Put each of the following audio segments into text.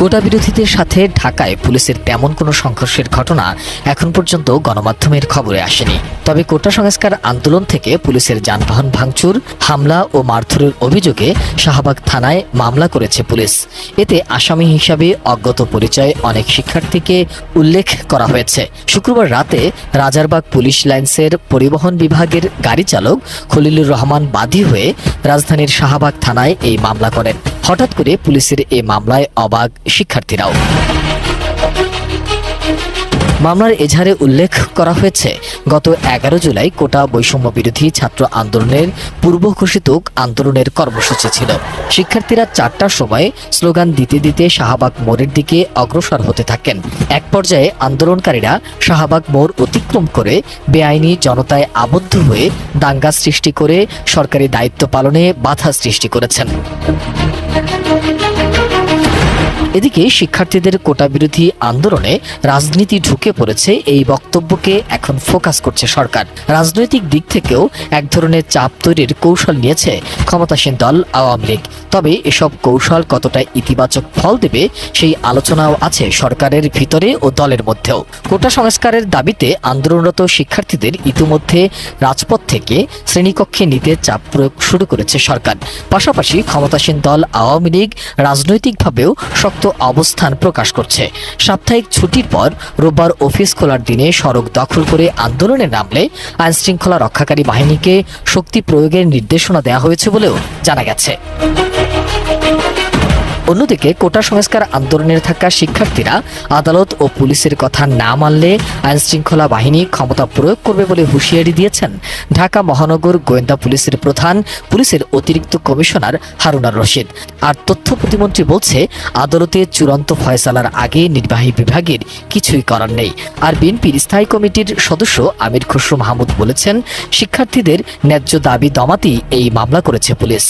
কোটা বিরোধীদের সাথে ঢাকায় পুলিশের তেমন কোনো সংঘর্ষের ঘটনা এখন পর্যন্ত গণমাধ্যমের খবরে আসেনি। তবে কোটা সংস্কার আন্দোলন থেকে পুলিশের যানবাহন ভাঙচুর, হামলা ও মারধরের অভিযোগে শাহবাগ থানায় মামলা করেছে পুলিশ। এতে আসামি হিসাবে অজ্ঞত পরিচয় অনেক শিক্ষার্থীকে উল্লেখ করা হয়েছে। শুক্রবার রাতে রাজারবাগ পুলিশ লাইন্সের পরিবহন বিভাগের গাড়ি চালক খলিলুর রহমান বাদী হয়ে রাজধানীর শাহবাগ থানায় এই মামলা করেন। হঠাৎ করে পুলিশের এ মামলায় অবাক শিক্ষার্থীরাও। মামলার এজাহারে উল্লেখ করা হয়েছে, গত এগারো জুলাই কোটা বৈষম্য বিরোধী ছাত্র আন্দোলনের পূর্ব ঘোষিত আন্দোলনের কর্মসূচি ছিল। শিক্ষার্থীরা চারটার সময় স্লোগান দিতে দিতে শাহবাগ মোড়ের দিকে অগ্রসর হতে থাকেন। এক পর্যায়ে আন্দোলনকারীরা শাহবাগ মোড় অতিক্রম করে বেআইনি জনতায় আবদ্ধ হয়ে দাঙ্গা সৃষ্টি করে সরকারি দায়িত্ব পালনে বাধা সৃষ্টি করেছেন। এদিকে শিক্ষার্থীদের কোটা বিরোধী আন্দোলনে রাজনীতি ঢুকে পড়েছে এই বক্তব্যকে এখন ফোকাস করছে সরকার। রাজনৈতিক দিক থেকেও এক ধরনের চাপ তৈরির কৌশল নিয়েছে ক্ষমতাসীন দল আওয়ামী লীগ। তবে এসব কৌশল কতটা ইতিবাচক ফল দেবে সেই আলোচনাও আছে সরকারের ভিতরে ও দলের মধ্যেও। কোটা সংস্কারের দাবিতে আন্দোলনরত শিক্ষার্থীদের ইতিমধ্যে রাজপথ থেকে শ্রেণীকক্ষে নিতে চাপ প্রয়োগ শুরু করেছে সরকার। পাশাপাশি ক্ষমতাসীন দল আওয়ামী লীগ রাজনৈতিকভাবেও শক্ত অবস্থান প্রকাশ করছে। সাপ্তাহিক ছুটির পর রোববার অফিস খোলার দিনে সড়ক দখল করে আন্দোলনে নামলে আইন শৃঙ্খলা রক্ষাকারী বাহিনীকে শক্তি প্রয়োগের নির্দেশনা দেওয়া হয়েছে বলেও জানা গেছে। অন্যদিকে কোটা সংস্কার আন্দোলনে থাকা শিক্ষার্থীরা আদালত ও পুলিশের কথা না মানলে আইন শৃঙ্খলা বাহিনী ক্ষমতা প্রয়োগ করবে বলে হুঁশিয়ারি দিয়েছেন ঢাকা মহানগর গোয়েন্দা পুলিশের প্রধান পুলিশের অতিরিক্ত কমিশনার হারুনার রশিদ। আর তথ্য প্রতিমন্ত্রী বলছে, আদালতে চূড়ান্ত ফয়সালার আগে নির্বাহী বিভাগের কিছুই করার নেই। আর বিএনপির স্থায়ী কমিটির সদস্য আমির খসরু মাহমুদ বলেছেন, শিক্ষার্থীদের ন্যায্য দাবি দমাতেই এই মামলা করেছে পুলিশ।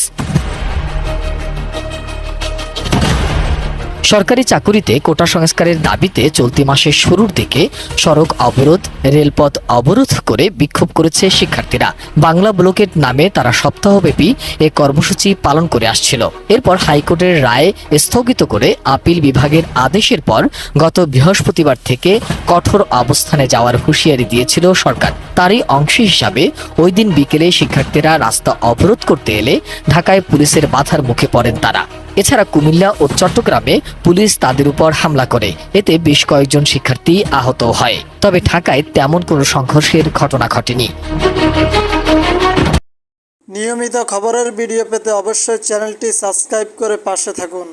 সরকারি চাকুরিতে কোটা সংস্কারের দাবিতে চলতি মাসের শুরুর দিকে সড়ক অবরোধ, রেলপথ অবরোধ করে বিক্ষোভ করেছে শিক্ষার্থীরা। বাংলা ব্লকের নামে তারা সপ্তাহব্যাপী এ কর্মসূচি পালন করে আসছিল। এরপর হাইকোর্টের রায় স্থগিত করে আপিল বিভাগের আদেশের পর গত বৃহস্পতিবার থেকে কঠোর অবস্থানে যাওয়ার হুঁশিয়ারি দিয়েছিল সরকার। তারই অংশ হিসাবে ওই দিন বিকেলে শিক্ষার্থীরা রাস্তা অবরোধ করতে এলে ঢাকায় পুলিশের বাধার মুখে পড়েন তারা। এছাড়া কুমিল্লা ও চট্টগ্রামে পুলিশ তাদের উপর হামলা করে। এতে বেশ কয়েকজন শিক্ষার্থী আহত হয়। তবে ঢাকায় তেমন কোনো সংঘর্ষের ঘটনা ঘটেনি। নিয়মিত খবরের ভিডিও পেতে অবশ্যই চ্যানেলটি সাবস্ক্রাইব করে পাশে থাকুন।